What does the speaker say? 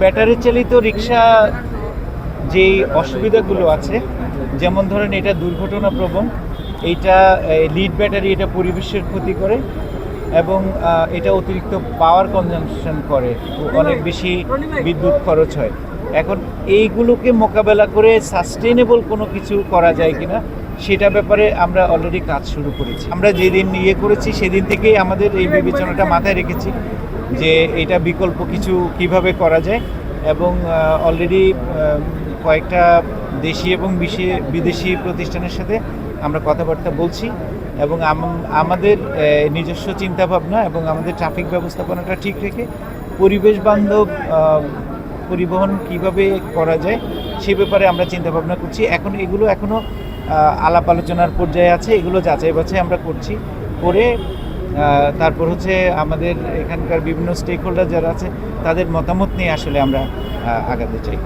Battery চালিত রিক্সা যেই অসুবিধাগুলো আছে, যেমন ধরেন এটা দুর্ঘটনা প্রবণ এইটা লিড ব্যাটারি এটা পরিবেশের ক্ষতি করে এবং এটা অতিরিক্ত পাওয়ার কনজামশন করে অনেক বেশি বিদ্যুৎ খরচ হয়। এখন এইগুলোকে মোকাবেলা করে সাস্টেনেবল কোনো কিছু করা যায় কিনা, সেটা ব্যাপারে আমরা অলরেডি কাজ শুরু করেছি। আমরা যেদিন ইয়ে করেছি, সেদিন থেকেই আমাদের এই বিবেচনাটা মাথায় রেখেছি যে এটা বিকল্প কিছু কীভাবে করা যায় এবং অলরেডি কয়েকটা দেশি এবং বিদেশি প্রতিষ্ঠানের সাথে আমরা কথাবার্তা বলছি এবং আমাদের নিজস্ব চিন্তাভাবনা এবং আমাদের ট্রাফিক ব্যবস্থাপনাটা ঠিক রেখে পরিবেশ বান্ধব পরিবহন কীভাবে করা যায় সে ব্যাপারে আমরা চিন্তাভাবনা করছি। এখন এগুলো এখনও আলাপ আলোচনার পর্যায়ে আছে, এগুলো যাচাই বাছাই আমরা করছি। করে তারপর হচ্ছে আমাদের এখানকার বিভিন্ন স্টেক হোল্ডার যারা আছে, তাদের মতামত নিয়ে আসলে আমরা আগাতে চাই।